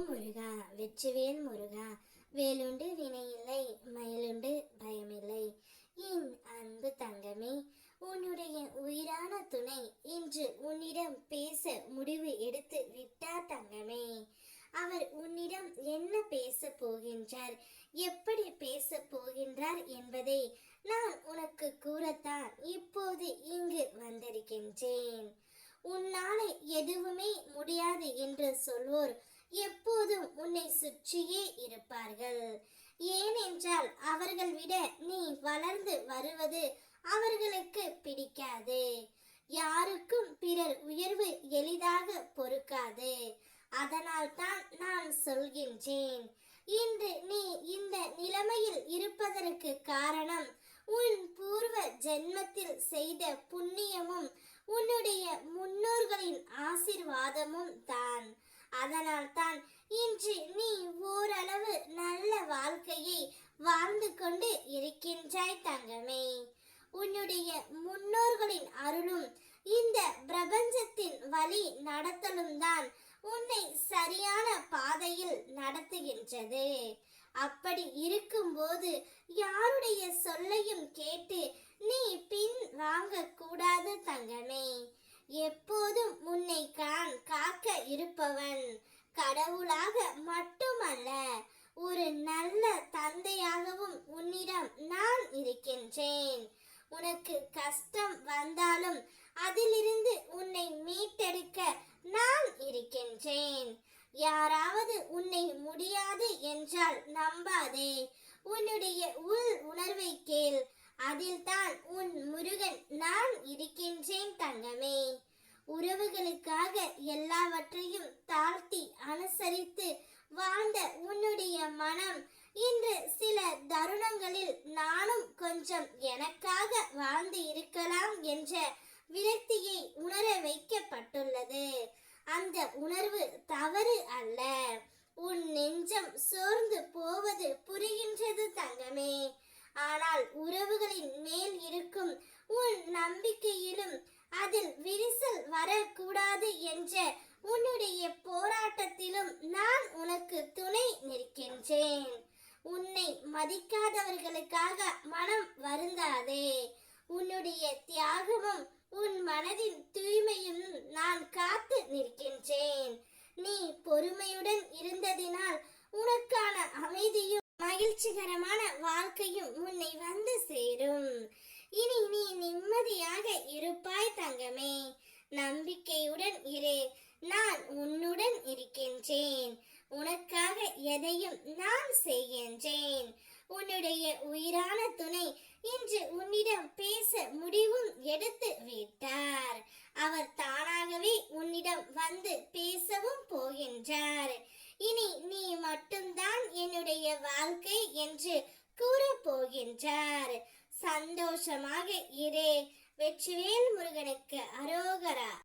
ஓம் முருகா வெற்றிவேல் முருகா வேலுண்டு வினையில்லை மயிலுண்டு பயமில்லை. என் அன்பு தங்கமே உன்னுடைய உயிரான துணை இன்று உன்னிடம் பேச முடிவு எடுத்து விட்டார் தங்கமே. அவர் உன்னிடம் என்ன பேச போகின்றார் எப்படி பேச போகின்றார் என்பதை நான் உனக்கு கூறத்தான் இப்போது இங்கு வந்திருக்கின்றேன். உன்னாலே எதுவுமே முடியாது என்று சொல்வோர் எப்போதும் உன்னை சுற்றியே இருப்பார்கள். ஏனென்றால் அவர்கள் விட நீ வளர்ந்து வருவது அவர்களுக்கு பிடிக்காது. யாருக்கும் பிறர் உயர்வு எளிதாக பொறுக்காது. அதனால் தான் நான் சொல்கின்றேன் இன்று நீ இந்த நிலைமையில் இருப்பதற்கு காரணம் உன் பூர்வ ஜென்மத்தில் செய்த புண்ணியமும் உன்னுடைய முன்னோர்களின் ஆசிர்வாதமும் தான். அதனால் தான் இன்று நீ ஓரளவு நல்ல வாழ்க்கையை வாழ்ந்து கொண்டு இருக்கின்றாய் தங்கமே. உன்னுடைய முன்னோர்களின் அருளும் இந்த பிரபஞ்சத்தின் வழி நடத்தலும் தான் உன்னை சரியான பாதையில் நடத்துகின்றது. அப்படி இருக்கும்போது யாருடைய சொல்லையும் கேட்டு நீ பின் வாங்க கூடாது தங்கமே. எப்போதும் உன்னை கான் காக்க இருப்பவன். கடவுளாக மட்டுமல்ல ஒரு நல்ல தந்தையாகவும் உன்னிடம் நான் இருக்கின்றேன். உனக்கு கஷ்டம் வந்தாலும் அதிலிருந்து உன்னை மீட்டெடுக்க நான் இருக்கின்றேன். யாராவது உன்னை முடியாது என்றால் நம்பாதே. உன்னுடைய உள் உணர்வை கேள். அதில்தான் உன் முருகன் நான் இருக்கின்றேன் உறவுகளுக்காக எல்லாவற்றையும் தாழ்த்தி அனுசரித்து வாழ்ந்த உன்னுடைய மனம். இன்று சில தருணங்களில் நானும் கொஞ்சம் எனக்காக வாழ்ந்து இருக்கலாம் என்ற விரக்தியை உணர வைக்கப்பட்டுள்ளது. அந்த உணர்வு தவறு அல்ல. உன் நெஞ்சம் சோர்ந்து போவது புரிகின்றது தங்கமே. ஆனால் உறவுகளின் மேல் இருக்கும் உன் நம்பிக்கையிலும் அதில் விரிசல் வரக்கூடாது என்ற உன்னுடைய போராட்டத்திலும் நான் உனக்கு துணை நிற்கின்றேன். உன்னை மதிக்காதவர்களுக்காக மனம் வருந்தாதே. உன்னுடைய தியாகமும் உன் மனதின் தூய்மையும் நான் காத்து நிற்கின்றேன். நீ பொறுமையுடன் இருந்ததினால் உனக்கான அமைதியும் மகிழ்ச்சிகரமான வாழ்க்கையும் உன்னை வந்து சேரும். இனி நீ நிம்மதியாக இருப்பாய் தங்கமே நம்பிக்கையுடன் இரு நான் உன்னுடன் இருக்கின்றேன் உனக்காக எதையும் நான் செய்கின்றேன். உன்னுடைய உயிரான துணை இன்று உன்னிடம் பேச முடிவும் எடுத்து விட்டார். அவர் தானாகவே உன்னிடம் வந்து பேசவும் போகின்றார். இனி நீ மட்டும்தான் என்னுடைய வாழ்க்கை என்று கூற போகின்றார் சந்தோஷமாக இரு. வெற்றிவேல் முருகனுக்கு அரோகரா.